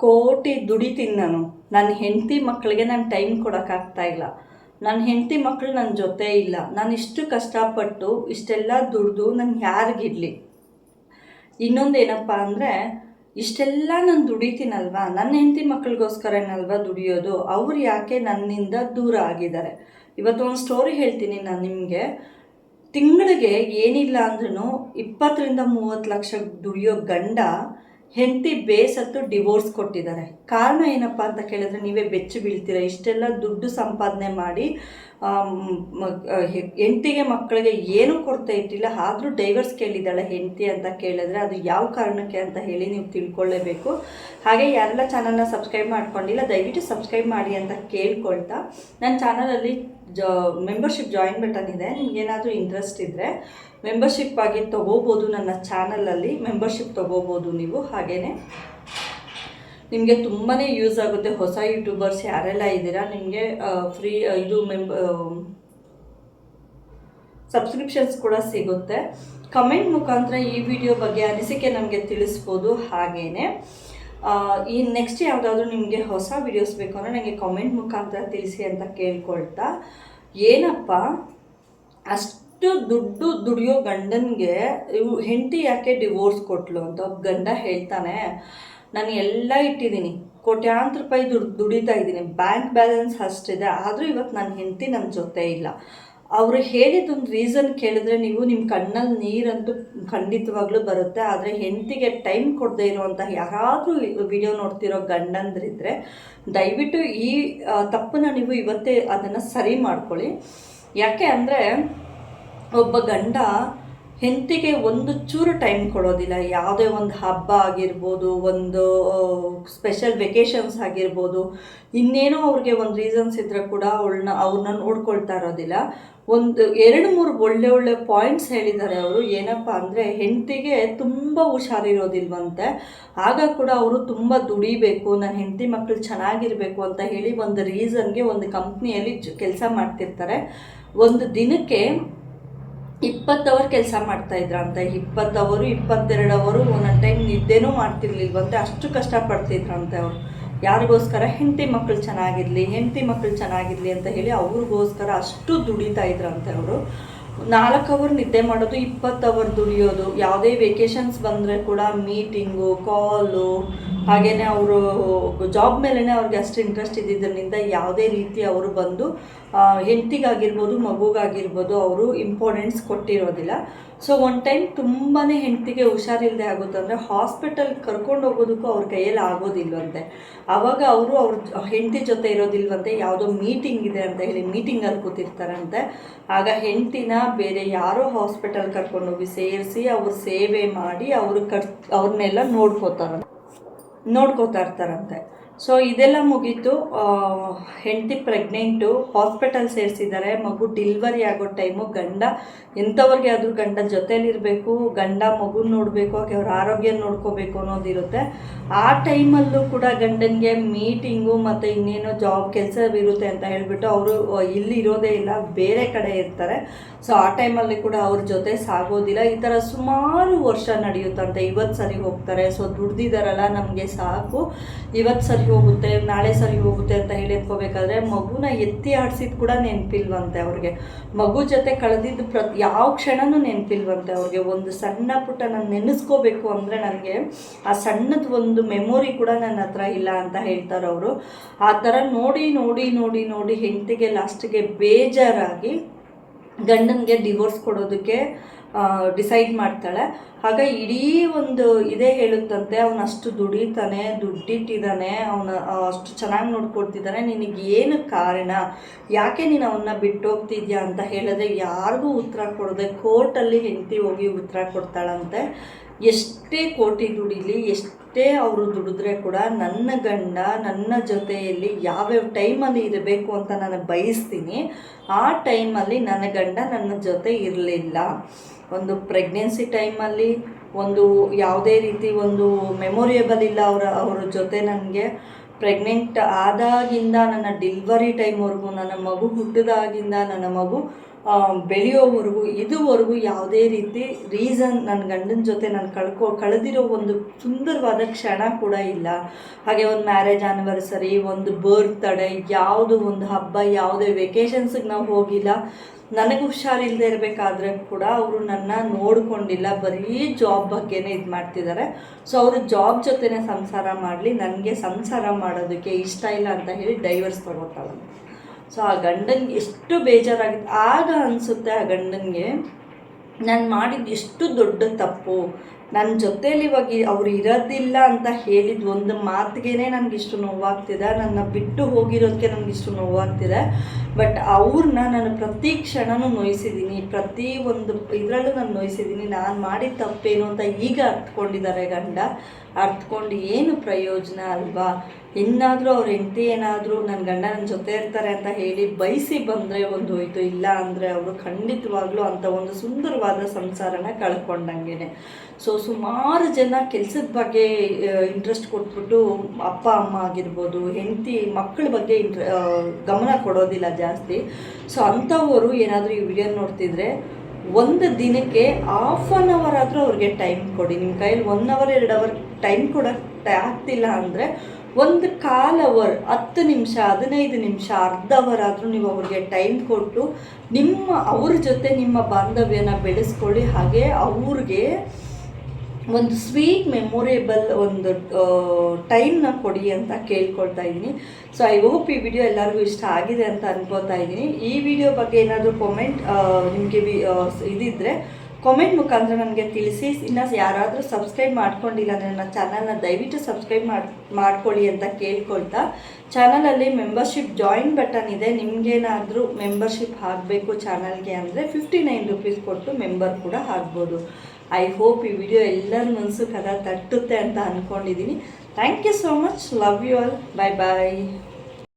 ಕೋಟಿ ದುಡಿತೀನಿ ನಾನು. ನನ್ನ ಹೆಂಡತಿ ಮಕ್ಕಳಿಗೆ ನಾನು ಟೈಮ್ ಕೊಡೋಕ್ಕಾಗ್ತಾ ಇಲ್ಲ. ನನ್ನ ಹೆಂಡತಿ ಮಕ್ಕಳು ನನ್ನ ಜೊತೆ ಇಲ್ಲ. ನಾನು ಇಷ್ಟು ಕಷ್ಟಪಟ್ಟು ಇಷ್ಟೆಲ್ಲ ದುಡ್ದು ನಾನು ಯಾರಿಗಿರಲಿ? ಇನ್ನೊಂದು ಏನಪ್ಪ ಅಂದರೆ, ಇಷ್ಟೆಲ್ಲ ನಾನು ದುಡಿತೀನಲ್ವಾ ನನ್ನ ಹೆಂಡತಿ ಮಕ್ಕಳಿಗೋಸ್ಕರನಲ್ವಾ ದುಡಿಯೋದು? ಅವ್ರು ಯಾಕೆ ನನ್ನಿಂದ ದೂರ ಆಗಿದ್ದಾರೆ? ಇವತ್ತು ಒಂದು ಸ್ಟೋರಿ ಹೇಳ್ತೀನಿ ನಾನು ನಿಮಗೆ. ತಿಂಗಳಿಗೆ ಏನಿಲ್ಲ ಅಂದ್ರೂ ಇಪ್ಪತ್ತರಿಂದ ಮೂವತ್ತು ಲಕ್ಷ ದುಡಿಯೋ ಗಂಡ ಹೆಂಡತಿ ಬೇಸತ್ತು ಡಿವೋರ್ಸ್ ಕೊಟ್ಟಿದ್ದಾರೆ. ಕಾರಣ ಏನಪ್ಪ ಅಂತ ಕೇಳಿದ್ರೆ ನೀವೇ ಬೆಚ್ಚು ಬೀಳ್ತೀರ? ಇಷ್ಟೆಲ್ಲ ದುಡ್ಡು ಸಂಪಾದನೆ ಮಾಡಿ ಹೆಂಡತಿಗೆ ಮಕ್ಕಳಿಗೆ ಏನೂ ಕೊಡ್ತಾ ಇಟ್ಟಿಲ್ಲ, ಆದರೂ ಡೈವರ್ಸ್ ಕೇಳಿದ್ದಾಳೆ ಹೆಂಡತಿ ಅಂತ ಕೇಳಿದ್ರೆ ಅದು ಯಾವ ಕಾರಣಕ್ಕೆ ಅಂತ ಹೇಳಿ ನೀವು ತಿಳ್ಕೊಳ್ಳೇಬೇಕು. ಹಾಗೆ ಯಾರೆಲ್ಲ ಚಾನಲ್ನ ಸಬ್ಸ್ಕ್ರೈಬ್ ಮಾಡ್ಕೊಂಡಿಲ್ಲ, ದಯವಿಟ್ಟು ಸಬ್ಸ್ಕ್ರೈಬ್ ಮಾಡಿ ಅಂತ ಕೇಳ್ಕೊಳ್ತಾ. ನನ್ನ ಚಾನಲಲ್ಲಿ ಜ ಮೆಂಬರ್ಶಿಪ್ ಜಾಯಿನ್ ಬಟನ್ ಇದೆ. ನಿಮ್ಗೇನಾದರೂ ಇಂಟ್ರೆಸ್ಟ್ ಇದ್ದರೆ ಮೆಂಬರ್ಶಿಪ್ ಆಗಿ ತೊಗೋಬೋದು ನನ್ನ ಚಾನಲಲ್ಲಿ ಮೆಂಬರ್ಶಿಪ್ ತೊಗೋಬೋದು ನೀವು. ಹಾಗೇ ನಿಮಗೆ ತುಂಬಾ ಯೂಸ್ ಆಗುತ್ತೆ. ಹೊಸ ಯೂಟ್ಯೂಬರ್ಸ್ ಯಾರೆಲ್ಲ ಇದ್ದೀರಾ, ನಿಮಗೆ ಫ್ರೀ ಇದು ಮೆಂಬ ಸಬ್ಸ್ಕ್ರಿಪ್ಷನ್ಸ್ ಕೂಡ ಸಿಗುತ್ತೆ. ಕಮೆಂಟ್ ಮುಖಾಂತರ ಈ ವಿಡಿಯೋ ಬಗ್ಗೆ ಅನಿಸಿಕೆ ನಮಗೆ ತಿಳಿಸ್ಬೋದು. ಹಾಗೆಯೇ ಈ ನೆಕ್ಸ್ಟ್ ಯಾವುದಾದ್ರೂ ನಿಮಗೆ ಹೊಸ ವಿಡಿಯೋಸ್ ಬೇಕು ಅಂದರೆ ನನಗೆ ಕಾಮೆಂಟ್ ಮುಖಾಂತರ ತಿಳಿಸಿ ಅಂತ ಕೇಳ್ಕೊಳ್ತಾ. ಏನಪ್ಪ, ಅಷ್ಟು ದುಡ್ಡು ದುಡಿಯೋ ಗಂಡನಿಗೆ ಇವು ಹೆಂಡತಿ ಯಾಕೆ ಡಿವೋರ್ಸ್ ಕೊಟ್ಲು ಅಂತ ಒಬ್ಬ ಗಂಡ ಹೇಳ್ತಾನೆ. ನಾನು ಎಲ್ಲ ಇಟ್ಟಿದ್ದೀನಿ. ಕೋಟ್ಯಾಂತರ ರೂಪಾಯಿ ದುಡ್ಡು ದುಡಿತಾ ಇದ್ದೀನಿ. ಬ್ಯಾಂಕ್ ಬ್ಯಾಲೆನ್ಸ್ ಅಷ್ಟಿದೆ. ಆದರೂ ಇವತ್ತು ನನ್ನ ಹೆಂಡತಿ ನನ್ನ ಜೊತೆ ಇಲ್ಲ. ಅವರು ಹೇಳಿದ್ದೊಂದು ರೀಸನ್ ಕೇಳಿದ್ರೆ ನೀವು ನಿಮ್ಮ ಕಣ್ಣಲ್ಲಿ ನೀರಂತೂ ಖಂಡಿತವಾಗ್ಲೂ ಬರುತ್ತೆ. ಆದರೆ ಹೆಂಡತಿಗೆ ಟೈಮ್ ಕೊಡದೇ ಇರುವಂತಹ ಯಾರಾದರೂ ವಿಡಿಯೋ ನೋಡ್ತಿರೋ ಗಂಡಂದ್ರಿದ್ರೆ ದಯವಿಟ್ಟು ಈ ತಪ್ಪನ್ನು ತಪ್ಪನ್ನ ನೀವು ಇವತ್ತೇ ಅದನ್ನು ಸರಿ ಮಾಡ್ಕೊಳ್ಳಿ. ಯಾಕೆ ಅಂದರೆ ಒಬ್ಬ ಗಂಡ ಹೆಂಡತಿಗೆ ಒಂದು ಚೂರು ಟೈಮ್ ಕೊಡೋದಿಲ್ಲ. ಯಾವುದೇ ಒಂದು ಹಬ್ಬ ಆಗಿರ್ಬೋದು, ಒಂದು ಸ್ಪೆಷಲ್ ವೆಕೇಷನ್ಸ್ ಆಗಿರ್ಬೋದು, ಇನ್ನೇನೋ ಅವ್ರಿಗೆ ಒಂದು ರೀಸನ್ಸ್ ಇದ್ದರೆ ಕೂಡ ಅವಳನ್ನ ಅವ್ರನ್ನ ನೋಡ್ಕೊಳ್ತಾ ಇರೋದಿಲ್ಲ. ಒಂದು, ಎರಡು, ಮೂರು ಒಳ್ಳೆ ಒಳ್ಳೆ ಪಾಯಿಂಟ್ಸ್ ಹೇಳಿದ್ದಾರೆ ಅವರು. ಏನಪ್ಪ ಅಂದರೆ ಹೆಂಡತಿಗೆ ತುಂಬ ಹುಷಾರಿರೋದಿಲ್ವಂತೆ. ಆಗ ಕೂಡ ಅವರು ತುಂಬ ದುಡಿಬೇಕು ನನ್ನ ಹೆಂಡತಿ ಮಕ್ಕಳು ಚೆನ್ನಾಗಿರಬೇಕು ಅಂತ ಹೇಳಿ ಒಂದು ರೀಸನ್ಗೆ ಒಂದು ಕಂಪ್ನಿಯಲ್ಲಿ ಕೆಲಸ ಮಾಡ್ತಿರ್ತಾರೆ. ಒಂದು ದಿನಕ್ಕೆ ಇಪ್ಪತ್ತು ಅವರ್ ಕೆಲಸ ಮಾಡ್ತಾ ಇದ್ರಂತೆ ಇಪ್ಪತ್ತು ಅವರು ಇಪ್ಪತ್ತೆರಡು ಅವರು ಒಂದೊಂದು ಟೈಮ್ ನಿದ್ದೆನೂ ಮಾಡ್ತಿರ್ಲಿಲ್ವಂತೆ. ಅಷ್ಟು ಕಷ್ಟಪಡ್ತಿದ್ರಂತೆ ಅವರು. ಯಾರಿಗೋಸ್ಕರ? ಹೆಂಡತಿ ಮಕ್ಕಳು ಚೆನ್ನಾಗಿರಲಿ, ಹೆಂಡತಿ ಮಕ್ಕಳು ಚೆನ್ನಾಗಿರಲಿ ಅಂತ ಹೇಳಿ ಅವ್ರಿಗೋಸ್ಕರ ಅಷ್ಟು ದುಡಿತಾ ಇದ್ರಂತೆ ಅವರು. ನಾಲ್ಕು ಅವರ್ ನಿದ್ದೆ ಮಾಡೋದು, ಇಪ್ಪತ್ತು ಅವರ್ ದುಡಿಯೋದು, ಯಾವುದೇ ವೆಕೇಷನ್ಸ್ ಬಂದರೆ ಕೂಡ ಮೀಟಿಂಗು ಕಾಲು ಹಾಗೆಯೇ ಅವರು ಜಾಬ್ ಮೇಲೇ ಅವ್ರಿಗೆ ಅಷ್ಟು ಇಂಟ್ರೆಸ್ಟ್ ಇದ್ದಿದ್ದರಿಂದ ಯಾವುದೇ ರೀತಿ ಅವರು ಬಂದು ಹೆಂಡತಿಗಾಗಿರ್ಬೋದು, ಮಗುಗಾಗಿರ್ಬೋದು, ಅವರು ಇಂಪಾರ್ಟೆನ್ಸ್ ಕೊಟ್ಟಿರೋದಿಲ್ಲ. ಸೊ ಒನ್ ಟೈಮ್ ತುಂಬಾ ಹೆಂಡ್ತಿಗೆ ಹುಷಾರಿಲ್ಲದೆ ಆಗುತ್ತೆ ಅಂದರೆ ಹಾಸ್ಪಿಟಲ್ ಕರ್ಕೊಂಡು ಹೋಗೋದಕ್ಕೂ ಅವ್ರ ಕೈಯಲ್ಲಿ ಆಗೋದಿಲ್ವಂತೆ. ಆವಾಗ ಅವರು ಅವ್ರ ಹೆಂಡತಿ ಜೊತೆ ಇರೋದಿಲ್ವಂತೆ, ಯಾವುದೋ ಮೀಟಿಂಗ್ ಇದೆ ಅಂತ ಹೇಳಿ ಮೀಟಿಂಗಲ್ಲಿ ಕೂತಿರ್ತಾರಂತೆ. ಆಗ ಹೆಂಡ್ತಿನ ಬೇರೆ ಯಾರೋ ಹಾಸ್ಪಿಟಲ್ ಕರ್ಕೊಂಡೋಗಿ ಸೇರಿಸಿ ಅವ್ರ ಸೇವೆ ಮಾಡಿ ಅವರು ಕರ್ ಅವ್ರನ್ನೆಲ್ಲ ನೋಡ್ಕೋತಾರ ನೋಡ್ಕೋತಾ ಇರ್ತಾರಂತೆ ಸೊ ಇದೆಲ್ಲ ಮುಗೀತು. ಹೆಂಡತಿ ಪ್ರೆಗ್ನೆಂಟು ಹಾಸ್ಪಿಟಲ್ ಸೇರಿಸಿದ್ದಾರೆ ಮಗು ಡಿಲ್ವರಿ ಆಗೋ ಟೈಮು ಗಂಡ ಎಂಥವ್ರಿಗೆ ಆದರೂ ಗಂಡ ಜೊತೇಲಿರಬೇಕು, ಗಂಡ ಮಗು ನೋಡಬೇಕು ಹಾಗೆ ಅವ್ರ ಆರೋಗ್ಯ ನೋಡ್ಕೋಬೇಕು ಅನ್ನೋದಿರುತ್ತೆ. ಆ ಟೈಮಲ್ಲೂ ಕೂಡ ಗಂಡನಿಗೆ ಮೀಟಿಂಗು ಮತ್ತು ಇನ್ನೇನೋ ಜಾಬ್ ಕೆಲಸವಿರುತ್ತೆ ಅಂತ ಹೇಳಿಬಿಟ್ಟು ಅವರು ಇಲ್ಲಿ ಇರೋದೇ ಇಲ್ಲ, ಬೇರೆ ಕಡೆ ಇರ್ತಾರೆ. ಸೊ ಆ ಟೈಮಲ್ಲಿ ಕೂಡ ಅವ್ರ ಜೊತೆ ಸಾಗೋದಿಲ್ಲ. ಈ ಥರ ಸುಮಾರು ವರ್ಷ ನಡೆಯುತ್ತಂತೆ. ಇವತ್ತು ಸರಿ ಹೋಗ್ತಾರೆ. ಸೊ ದುಡ್ದಿದಾರಲ್ಲ, ನಮಗೆ ಸಾಕು. ಇವತ್ತು ಸರಿ ಹೋಗುತ್ತೆ, ನಾಳೆ ಸರಿ ಹೋಗುತ್ತೆ ಅಂತ ಹೇಳಿ ಮಗುನ ಎತ್ತಿ ಆಡಿಸಿದ್ ಕೂಡ ನೆನಪಿಲ್ವಂತೆ ಅವ್ರಿಗೆ. ಮಗು ಜೊತೆ ಕಳೆದಿದ್ದ ಪ್ರ ಯಾವ ಕ್ಷಣನೂ ನೆನಪಿಲ್ವಂತೆ ಅವ್ರಿಗೆ. ಒಂದು ಸಣ್ಣ ಪುಟ್ಟ ನಾನು ನೆನೆಸ್ಕೋಬೇಕು ಅಂದರೆ ನನಗೆ ಆ ಸಣ್ಣದ ಒಂದು ಮೆಮೊರಿ ಕೂಡ ನನ್ನ ಹತ್ರ ಇಲ್ಲ ಅಂತ ಹೇಳ್ತಾರೆ ಅವರು ಆ ಥರ ನೋಡಿ ನೋಡಿ ನೋಡಿ ನೋಡಿ ಹೆಂಡತಿಗೆ ಲಾಸ್ಟಿಗೆ ಬೇಜಾರಾಗಿ ಗಂಡನಿಗೆ ಡಿವೋರ್ಸ್ ಕೊಡೋದಕ್ಕೆ ಡಿಸೈಡ್ ಮಾಡ್ತಾಳೆ. ಆಗ ಇಡೀ ಒಂದು ಇದೇ ಹೇಳುತ್ತಂತೆ, ಅವನು ಅಷ್ಟು ದುಡಿತಾನೆ ದುಡ್ಡಿಟ್ಟಿದ್ದಾನೆ ಅವನ ಅಷ್ಟು ಚೆನ್ನಾಗಿ ನೋಡ್ಕೊಡ್ತಿದ್ದಾನೆ ನಿನಗೆ ಏನು ಕಾರಣ? ಯಾಕೆ ನೀನು ಅವನ್ನ ಬಿಟ್ಟು ಹೋಗ್ತಿದ್ಯಾ ಅಂತ ಹೇಳಿದ್ರೆ ಯಾರಿಗೂ ಉತ್ತರ ಕೊಡದೆ ಕೋರ್ಟಲ್ಲಿ ಹೆಂಡತಿ ಹೋಗಿ ಉತ್ತರ ಕೊಡ್ತಾಳಂತೆ. ಎಷ್ಟೇ ಕೋಟಿ ದುಡಿಲಿ, ಎಷ್ಟೇ ಅವರು ದುಡಿದ್ರೆ ಕೂಡ ನನ್ನ ಗಂಡ, ನನ್ನ ಜೊತೆಯಲ್ಲಿ ಯಾವ್ಯಾವ ಟೈಮಲ್ಲಿ ಇರಬೇಕು ಅಂತ ನಾನು ಬಯಸ್ತೀನಿ, ಆ ಟೈಮಲ್ಲಿ ನನ್ನ ಗಂಡ ನನ್ನ ಜೊತೆ ಇರಲಿಲ್ಲ. ಒಂದು ಪ್ರೆಗ್ನೆನ್ಸಿ ಟೈಮಲ್ಲಿ ಒಂದು ಯಾವುದೇ ರೀತಿ ಒಂದು ಮೆಮೊರಿಯಬಲ್ ಇಲ್ಲ ಅವರ ಅವರ ಜೊತೆ ನನಗೆ. ಪ್ರೆಗ್ನೆಂಟ್ ಆದಾಗಿಂದ ನನ್ನ ಡಿಲ್ವರಿ ಟೈಮ್ವರೆಗೂ ನನ್ನ ಮಗು ಹುಟ್ಟಿದಾಗಿಂದ ನನ್ನ ಮಗು ಬೆಳೆಯೋವರೆಗೂ, ಇದುವರೆಗೂ ಯಾವುದೇ ರೀತಿ ರೀಸನ್ ನನ್ನ ಗಂಡನ ಜೊತೆ ನಾನು ಕಳ್ಕೊ, ಕಳೆದಿರೋ ಒಂದು ಸುಂದರವಾದ ಕ್ಷಣ ಕೂಡ ಇಲ್ಲ. ಹಾಗೆ ಒಂದು ಮ್ಯಾರೇಜ್ ಆನಿವರ್ಸರಿ ಒಂದು ಬರ್ತ್ಡೇ ಯಾವುದು ಒಂದು ಹಬ್ಬ, ಯಾವುದೇ ವೆಕೇಷನ್ಸಿಗೆ ನಾವು ಹೋಗಿಲ್ಲ. ನನಗೆ ಹುಷಾರಿಲ್ಲದೆ ಇರಬೇಕಾದ್ರೆ ಕೂಡ ಅವರು ನನ್ನ ನೋಡಿಕೊಂಡಿಲ್ಲ. ಬರೀ ಜಾಬ್ ಬಗ್ಗೆನೇ ಇದು ಮಾಡ್ತಿದ್ದಾರೆ ಸೊ ಅವರು ಜಾಬ್ ಜೊತೆನೇ ಸಂಸಾರ ಮಾಡಲಿ. ನನಗೆ ಸಂಸಾರ ಮಾಡೋದಕ್ಕೆ ಇಷ್ಟ ಇಲ್ಲ ಅಂತ ಹೇಳಿ ಡೈವರ್ಸ್ ತಗೋತಾಳೆ ಸೊ ಆ ಗಂಡನಿಗೆ ಎಷ್ಟು ಬೇಜಾರಾಗಿತ್ತು. ಆಗ ಅನಿಸುತ್ತೆ ಆ ಗಂಡನಿಗೆ, ನಾನು ಮಾಡಿದ್ದು ಎಷ್ಟು ದೊಡ್ಡ ತಪ್ಪು. ನನ್ನ ಜೊತೇಲಿ ಇವಾಗ ಅವ್ರು ಇರೋದಿಲ್ಲ ಅಂತ ಹೇಳಿದ ಒಂದು ಮಾತಿಗೆನೇ ನನಗೆ ಇಷ್ಟು ನೋವಾಗ್ತಿದೆ. ನನ್ನ ಬಿಟ್ಟು ಹೋಗಿರೋದಕ್ಕೆ ನನಗೆ ಇಷ್ಟು ನೋವಾಗ್ತಿದೆ. ಬಟ್ ಅವ್ರನ್ನ ನಾನು ಪ್ರತಿ ಕ್ಷಣನೂ ನೋಯಿಸಿದ್ದೀನಿ. ಪ್ರತಿ ಒಂದು, ಇದರಲ್ಲೂ ನಾನು ನೋಯಿಸಿದ್ದೀನಿ. ನಾನು ಮಾಡಿದ ತಪ್ಪೇನು ಅಂತ ಈಗ ಅರ್ಥಕೊಂಡಿದ್ದಾರೆ ಗಂಡ. ಅರ್ಥಕೊಂಡು ಏನು ಪ್ರಯೋಜನ ಅಲ್ವಾ? ಇನ್ನಾದರೂ ಅವ್ರ ಹೆಂಡತಿ ಏನಾದರೂ ನನ್ನ ಗಂಡ ನನ್ನ ಜೊತೆ ಇರ್ತಾರೆ ಅಂತ ಹೇಳಿ ಬಯಸಿ ಬಂದರೆ ಒಂದು ಹೋಯಿತು ಇಲ್ಲ ಅಂದರೆ ಅವರು ಖಂಡಿತವಾಗ್ಲೂ ಅಂಥ ಒಂದು ಸುಂದರವಾದ ಸಂಸಾರನ ಕಳ್ಕೊಂಡಂಗೆ ಸೊ ಸುಮಾರು ಜನ ಕೆಲಸದ ಬಗ್ಗೆ ಇಂಟ್ರೆಸ್ಟ್ ಕೊಟ್ಬಿಟ್ಟು ಅಪ್ಪ, ಅಮ್ಮ ಆಗಿರ್ಬೋದು, ಹೆಂಡತಿ ಮಕ್ಕಳ ಬಗ್ಗೆ ಇಂಟ್ರ ಗಮನ ಕೊಡೋದಿಲ್ಲ ಜಾಸ್ತಿ. ಸೊ ಅಂಥವರು ಏನಾದರೂ ಈ ವಿಡಿಯೋ ನೋಡ್ತಿದ್ರೆ ಒಂದು ದಿನಕ್ಕೆ ಹಾಫ್ ಆನ್ ಅವರ್ ಆದರೂ ಅವ್ರಿಗೆ ಟೈಮ್ ಕೊಡಿ. ನಿಮ್ಮ ಕೈಯಲ್ಲಿ ಒನ್ ಅವರ್ ಎರಡು ಅವರ್ ಟೈಮ್ ಕೊಡೋಕ್ಕೆ ಆಗ್ತಿಲ್ಲ ಅಂದರೆ ಒಂದು ಕಾಲ್ ಅವರ್ ಹತ್ತು ನಿಮಿಷ, ಹದಿನೈದು ನಿಮಿಷ, ಅರ್ಧ ಅವರ್ ಆದರೂ ನೀವು ಅವ್ರಿಗೆ ಟೈಮ್ ಕೊಟ್ಟು ನಿಮ್ಮ, ಅವ್ರ ಜೊತೆ ನಿಮ್ಮ ಬಾಂಧವ್ಯನ ಬೆಳೆಸ್ಕೊಳ್ಳಿ. ಹಾಗೆ ಅವ್ರಿಗೆ ಒಂದು ಸ್ವೀಟ್ ಮೆಮೊರೇಬಲ್ ಒಂದು ಟೈಮ್ನ ಕೊಡಿ ಅಂತ ಕೇಳ್ಕೊಳ್ತಾ ಇದ್ದೀನಿ. ಸೊ ಐ ಹೋಪ್ ಈ ವಿಡಿಯೋ ಎಲ್ಲರಿಗೂ ಇಷ್ಟ ಆಗಿದೆ ಅಂತ ಅನ್ಕೋತಾ ಇದ್ದೀನಿ. ಈ ವಿಡಿಯೋ ಬಗ್ಗೆ ಏನಾದರೂ ಕಾಮೆಂಟ್ ನಿಮಗೆ ಇದಿದ್ದರೆ ಕಾಮೆಂಟ್ ಮುಖಾಂತರ ನನಗೆ ತಿಳಿಸಿ. ಇನ್ನು ಯಾರಾದರೂ ಸಬ್ಸ್ಕ್ರೈಬ್ ಮಾಡ್ಕೊಂಡಿಲ್ಲ ಅಂದರೆ ನನ್ನ ಚಾನಲ್ನ ದಯವಿಟ್ಟು ಸಬ್ಸ್ಕ್ರೈಬ್ ಮಾಡಿ, ಮಾಡ್ಕೊಳ್ಳಿ ಅಂತ ಕೇಳ್ಕೊಳ್ತಾ. ಚಾನಲಲ್ಲಿ ಮೆಂಬರ್ಶಿಪ್ ಜಾಯಿನ್ ಬಟನ್ ಇದೆ. ನಿಮಗೇನಾದರೂ ಮೆಂಬರ್ಶಿಪ್ ಆಗಬೇಕು ಚಾನಲ್ಗೆ ಅಂದರೆ ಫಿಫ್ಟಿ ನೈನ್ ರುಪೀಸ್ ಕೊಟ್ಟು ಮೆಂಬರ್ ಕೂಡ ಆಗ್ಬೋದು. ಐ ಹೋಪ್ ಈ ವಿಡಿಯೋ ಎಲ್ಲರ ಮನಸ್ಸು ಕದ ತಟ್ಟುತ್ತೆ ಅಂತ ಅಂದ್ಕೊಂಡಿದ್ದೀನಿ thank you so much love you all bye bye